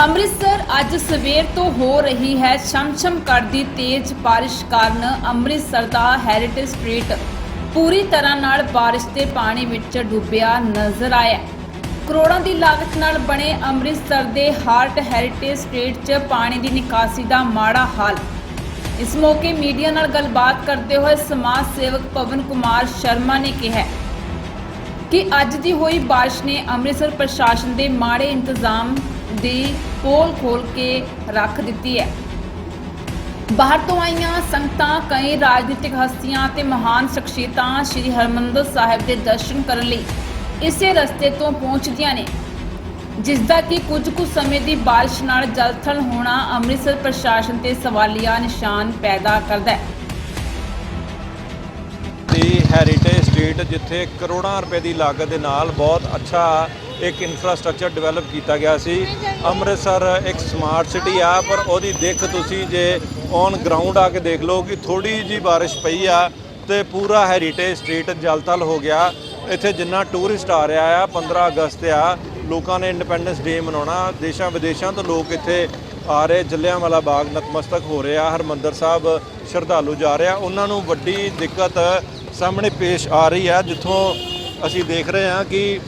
ਅੰਮ੍ਰਿਤਸਰ ਅੱਜ ਸਵੇਰ ਤੋਂ ਹੋ ਰਹੀ ਹੈ ਛਮ-ਛਮ ਕਰਦੀ ਤੇਜ਼ ਬਾਰਿਸ਼ ਕਾਰਨ ਅੰਮ੍ਰਿਤਸਰ ਦਾ ਹੈਰੀਟੇਜ ਸਟਰੀਟ ਪੂਰੀ ਤਰ੍ਹਾਂ ਨਾਲ ਬਾਰਿਸ਼ ਦੇ ਪਾਣੀ ਵਿੱਚ ਡੁੱਬਿਆ ਨਜ਼ਰ ਆਇਆ ਕਰੋੜਾਂ ਦੀ ਲਾਗਤ ਨਾਲ ਬਣੇ ਅੰਮ੍ਰਿਤਸਰ ਦੇ ਹਾਰਟ ਹੈਰੀਟੇਜ ਸਟਰੀਟ 'ਚ ਪਾਣੀ ਦੀ ਨਿਕਾਸੀ ਦਾ ਮਾੜਾ ਹਾਲ। ਇਸ ਮੌਕੇ ਮੀਡੀਆ ਨਾਲ ਗੱਲਬਾਤ ਕਰਦੇ ਹੋਏ ਸਮਾਜ ਸੇਵਕ ਪਵਨ ਕੁਮਾਰ ਸ਼ਰਮਾ ਨੇ ਕਿਹਾ ਕਿ ਅੱਜ ਦੀ ਹੋਈ ਬਾਰਿਸ਼ ਨੇ ਅੰਮ੍ਰਿਤਸਰ ਪ੍ਰਸ਼ਾਸਨ ਦੇ ਮਾੜੇ ਇੰਤਜ਼ਾਮ ਦੀ ਪੋਲ ਖੋਲ ਕੇ ਰੱਖ ਦਿੱਤੀ ਹੈ। ਬਾਹਰ ਤੋਂ ਆਈਆਂ ਸੰਗਤਾਂ, ਕਈ ਰਾਜਨੀਤਿਕ ਹਸਤੀਆਂ ਤੇ ਮਹਾਨ ਸ਼ਖਸੀਅਤਾਂ ਸ੍ਰੀ ਹਰਮੰਦਰ ਸਾਹਿਬ ਦੇ ਦਰਸ਼ਨ ਕਰਨ ਲਈ ਇਸੇ ਰਸਤੇ ਤੋਂ ਪਹੁੰਚਦੀਆਂ ਨੇ ਜਿਸ ਦਾ ਕਿ ਕੁਝ ਕੁ ਸਮੇਂ ਦੀ ਬਾਰਿਸ਼ ਨਾਲ ਜਲਥਲ ਹੋਣਾ ਅੰਮ੍ਰਿਤਸਰ ਪ੍ਰਸ਼ਾਸਨ ਤੇ ਸਵਾਲੀਆ ਨਿਸ਼ਾਨ ਪੈਦਾ ਕਰਦਾ ਹੈ। ਹੈਰੀਟੇਜ ਸਟਰੀਟ ਜਿੱਥੇ ਕਰੋੜਾਂ ਰੁਪਏ ਦੀ ਲਾਗਤ ਦੇ ਨਾਲ ਬਹੁਤ ਅੱਛਾ ਇੱਕ ਇਨਫਰਾਸਟ੍ਰਕਚਰ ਡਿਵੈਲਪ ਕੀਤਾ ਗਿਆ ਸੀ। ਅੰਮ੍ਰਿਤਸਰ ਇੱਕ ਸਮਾਰਟ ਸਿਟੀ ਆ, ਪਰ ਉਹਦੀ ਦਿੱਖ ਤੁਸੀਂ ਜੇ ਔਨ ਗਰਾਊਂਡ ਆ ਕੇ ਦੇਖ ਲਓ ਕਿ ਥੋੜੀ ਜੀ ਬਾਰਿਸ਼ ਪਈ ਆ ਤੇ ਪੂਰਾ ਹੈਰੀਟੇਜ ਸਟਰੀਟ ਜਲਤਲ ਹੋ ਗਿਆ। ਇੱਥੇ ਜਿੰਨਾ ਟੂਰਿਸਟ ਆ ਰਿਹਾ ਆ 15 ਅਗਸਤ ਆ, ਲੋਕਾਂ ਨੇ ਇੰਡੀਪੈਂਡੈਂਸ ਡੇ ਮਨਾਉਣਾ। ਦੇਸ਼ਾਂ ਵਿਦੇਸ਼ਾਂ ਤੋਂ ਲੋਕ ਇੱਥੇ ਆ ਰਹੇ, ਜਲਿਆਂਵਾਲਾ ਬਾਗ ਨਤਮਸਤਕ ਹੋ ਰਿਹਾ, ਹਰਮੰਦਰ ਸਾਹਿਬ ਸ਼ਰਧਾਲੂ ਜਾ ਰਿਹਾ ਉਹਨਾਂ ਨੂੰ ਵੱਡੀ ਦਿੱਕਤ ਸਾਹਮਣੇ ਪੇਸ਼ ਆ ਰਹੀ ਹੈ, ਜਿੱਥੋਂ ਅਸੀਂ ਦੇਖ ਰਹੇ ਹਾਂ ਕਿ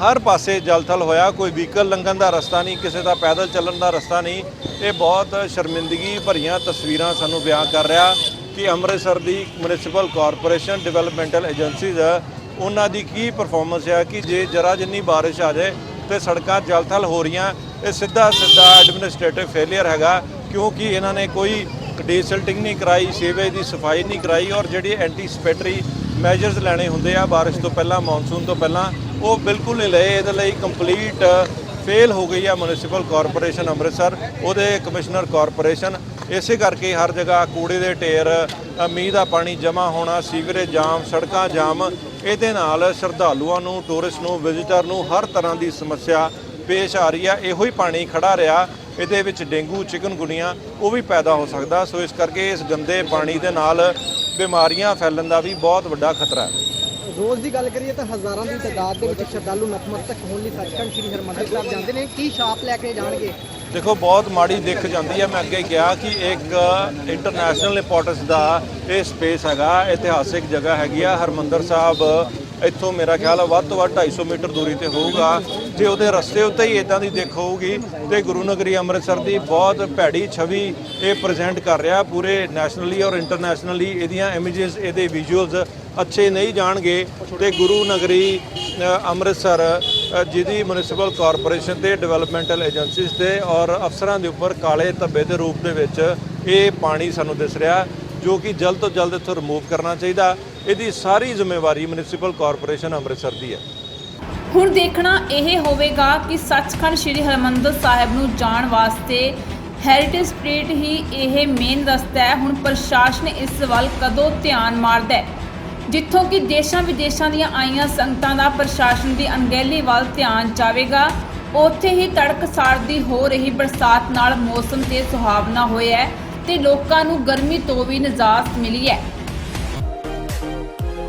ਹਰ ਪਾਸੇ ਜਲਥਲ ਹੋਇਆ, ਕੋਈ ਵਹੀਕਲ ਲੰਘਣ ਦਾ ਰਸਤਾ ਨਹੀਂ, ਕਿਸੇ ਦਾ ਪੈਦਲ ਚੱਲਣ ਦਾ ਰਸਤਾ ਨਹੀਂ। ਇਹ ਬਹੁਤ ਸ਼ਰਮਿੰਦਗੀ ਭਰੀਆਂ ਤਸਵੀਰਾਂ ਸਾਨੂੰ ਬਿਆਨ ਕਰ ਰਿਹਾ ਕਿ ਅੰਮ੍ਰਿਤਸਰ ਦੀ ਮਿਊਨਿਸਪਲ ਕਾਰਪੋਰੇਸ਼ਨ ਡਿਵੈਲਪਮੈਂਟਲ ਏਜੰਸੀਜ਼ ਉਹਨਾਂ ਦੀ ਕੀ ਪਰਫਾਰਮੈਂਸ ਹੈ ਕਿ ਜੇ ਜਰਾ ਜਿੰਨੀ ਬਾਰਿਸ਼ ਆ ਜਾਏ ਤੇ ਸੜਕਾਂ ਜਲਥਲ ਹੋ ਰਹੀਆਂ, ਇਹ ਸਿੱਧਾ ਸਿੱਧਾ ਐਡਮਿਨਿਸਟ੍ਰੇਟਿਵ ਫੇਲਿਅਰ ਹੈਗਾ, ਕਿਉਂਕਿ ਇਹਨਾਂ ਨੇ ਕੋਈ ਡੀਸਿਲਟਿੰਗ ਨਹੀਂ ਕਰਾਈ ਸੀਵੇਜ ਦੀ ਸਫ਼ਾਈ ਨਹੀਂ ਕਰਾਈ ਔਰ ਜਿਹੜੀ ਐਂਟੀਸਪੈਟਰੀ ਮੈਜਰਸ ਲੈਣੇ ਹੁੰਦੇ ਆ ਬਾਰਿਸ਼ ਤੋਂ ਪਹਿਲਾਂ ਮੌਨਸੂਨ ਤੋਂ ਪਹਿਲਾਂ, ਉਹ ਬਿਲਕੁਲ ਨਹੀਂ ਲਏ। ਇਹਦੇ ਲਈ ਕੰਪਲੀਟ ਫੇਲ ਹੋ ਗਈ ਆ ਮਿਊਨਿਸਪਲ ਕਾਰਪੋਰੇਸ਼ਨ ਅੰਮ੍ਰਿਤਸਰ, ਉਹਦੇ ਕਮਿਸ਼ਨਰ ਕਾਰਪੋਰੇਸ਼ਨ ਇਸੇ ਕਰਕੇ ਹਰ ਜਗ੍ਹਾ ਕੂੜੇ ਦੇ ਢੇਰ ਮੀਂਹ ਦਾ ਪਾਣੀ ਜਮ੍ਹਾਂ ਹੋਣਾ, ਸੀਵਰੇਜ ਜਾਮ, ਸੜਕਾਂ ਜਾਮ, ਇਹਦੇ ਨਾਲ ਸ਼ਰਧਾਲੂਆਂ ਨੂੰ ਟੂਰਿਸਟ ਨੂੰ ਵਿਜ਼ਿਟਰ ਨੂੰ ਹਰ ਤਰ੍ਹਾਂ ਦੀ ਸਮੱਸਿਆ ਪੇਸ਼ ਆ ਰਹੀ ਆ ਇਹੋ ਹੀ ਪਾਣੀ ਖੜਾ ਰਿਹਾ ਇਹਦੇ ਵਿੱਚ ਡੇਂਗੂ ਚਿਕਨਗੁਨੀਆ ਉਹ ਵੀ ਪੈਦਾ ਹੋ ਸਕਦਾ। ਸੋ ਇਸ ਕਰਕੇ ਇਸ ਗੰਦੇ ਪਾਣੀ ਦੇ ਨਾਲ ਬਿਮਾਰੀਆਂ ਫੈਲਣ ਦਾ ਵੀ ਬਹੁਤ ਵੱਡਾ ਖਤਰਾ ਹੈ। ਰੋਜ਼ ਦੀ ਗੱਲ ਕਰੀਏ ਤਾਂ ਹਜ਼ਾਰਾਂ ਦੀ ਤਾਦਾਦ ਦੇ ਵਿੱਚ ਸ਼ਰਧਾਲੂ ਨਤਮਸਤਕ ਹੋਣ ਲਈ ਸੱਚਖੰਡ ਸ੍ਰੀ ਹਰਿਮੰਦਰ ਸਾਹਿਬ ਜਾਂਦੇ ਨੇ। ਕੀ ਛਾਪ ਲੈ ਕੇ ਜਾਣਗੇ? ਦੇਖੋ ਬਹੁਤ ਮਾੜੀ ਦਿੱਖ ਜਾਂਦੀ ਹੈ। ਮੈਂ ਅੱਗੇ ਕਿਹਾ ਕਿ ਇੱਕ ਇੰਟਰਨੈਸ਼ਨਲ ਇੰਪੋਰਟੈਂਸ ਦਾ ਇਹ ਸਪੇਸ ਹੈਗਾ ਇਤਿਹਾਸਿਕ ਜਗ੍ਹਾ ਹੈਗੀ ਆ। ਹਰਮੰਦਰ ਸਾਹਿਬ ਇੱਥੋਂ ਮੇਰਾ ਖਿਆਲ ਹੈ ਵੱਧ ਤੋਂ ਵੱਧ 250 ਮੀਟਰ ਦੂਰੀ ਤੇ ਹੋਊਗਾ। ਜੇ ਉਹਦੇ ਰਸਤੇ ਉੱਤੇ ਹੀ ਇਦਾਂ ਦੀ ਦਿੱਖ ਹੋਊਗੀ ਤੇ ਗੁਰੂ ਨਗਰੀ ਅੰਮ੍ਰਿਤਸਰ ਦੀ ਬਹੁਤ ਭੈੜੀ ਛਵੀ ਇਹ ਪ੍ਰੈਜ਼ੈਂਟ ਕਰ ਰਿਹਾ। ਪੂਰੇ ਨੈਸ਼ਨਲੀ ਔਰ ਇੰਟਰਨੈਸ਼ਨਲੀ ਇਹਦੀਆਂ ਇਮੇजेस ਇਹਦੇ ਵਿਜ਼ੂਅਲਸ ਅੱਛੇ ਨਹੀਂ ਜਾਣਗੇ। ਤੇ ਗੁਰੂ ਨਗਰੀ ਅੰਮ੍ਰਿਤਸਰ ਜਿਹਦੀ ਮਿਊਨਿਸਪਲ ਕਾਰਪੋਰੇਸ਼ਨ ਤੇ ਡਿਵੈਲਪਮੈਂਟਲ ਏਜੰਸੀਜ਼ ਤੇ ਔਰ ਅਫਸਰਾਂ ਦੇ ਉੱਪਰ ਕਾਲੇ ਧੱਬੇ ਦੇ ਰੂਪ ਦੇ ਵਿੱਚ ਇਹ ਪਾਣੀ ਸਾਨੂੰ ਦਿਸ ਰਿਹਾ। ਜੋ ਕਿ ਜਲਦ ਤੋਂ ਜਲਦ ਇੱਥੋਂ ਰਿਮੂਵ ਕਰਨਾ ਚਾਹੀਦਾ। ਇਹਦੀ ਸਾਰੀ ਜ਼ਿੰਮੇਵਾਰੀ ਮਿਊਨਿਸਪਲ ਕਾਰਪੋਰੇਸ਼ਨ ਅੰਮ੍ਰਿਤਸਰ ਦੀ ਹੈ। ਹੁਣ ਦੇਖਣਾ ਇਹ ਹੋਵੇਗਾ ਕਿ ਸੱਚਖੰਡ ਸ੍ਰੀ ਹਰਿਮੰਦਰ ਸਾਹਿਬ ਨੂੰ ਜਾਣ ਵਾਸਤੇ ਹੈਰੀਟੇਜ ਸਟਰੀਟ ਹੀ ਇਹ ਮੇਨ ਰਸਤਾ ਹੈ। ਹੁਣ ਪ੍ਰਸ਼ਾਸਨ ਇਸ ਵੱਲ ਕਦੋਂ ਧਿਆਨ ਮਾਰਦਾ ਹੈ? ਜਿੱਥੋਂ ਕਿ ਦੇਸ਼ਾਂ ਵਿਦੇਸ਼ਾਂ ਦੀਆਂ ਆਈਆਂ ਸੰਗਤਾਂ ਦਾ ਪ੍ਰਸ਼ਾਸਨ ਦੀ ਅਣਗਹਿਲੀ ਵੱਲ ਧਿਆਨ ਜਾਵੇਗਾ, ਉੱਥੇ ਹੀ ਤੜਕਸਾਰ ਦੀ ਹੋ ਰਹੀ ਬਰਸਾਤ ਨਾਲ ਮੌਸਮ ਤੇ ਸੁਹਾਵਣਾ ਹੋਇਆ ਹੈ। ਤੇ ਲੋਕਾਂ ਨੂੰ ਗਰਮੀ ਤੋਂ ਵੀ ਨਿਜਾਤ ਮਿਲੀ ਹੈ।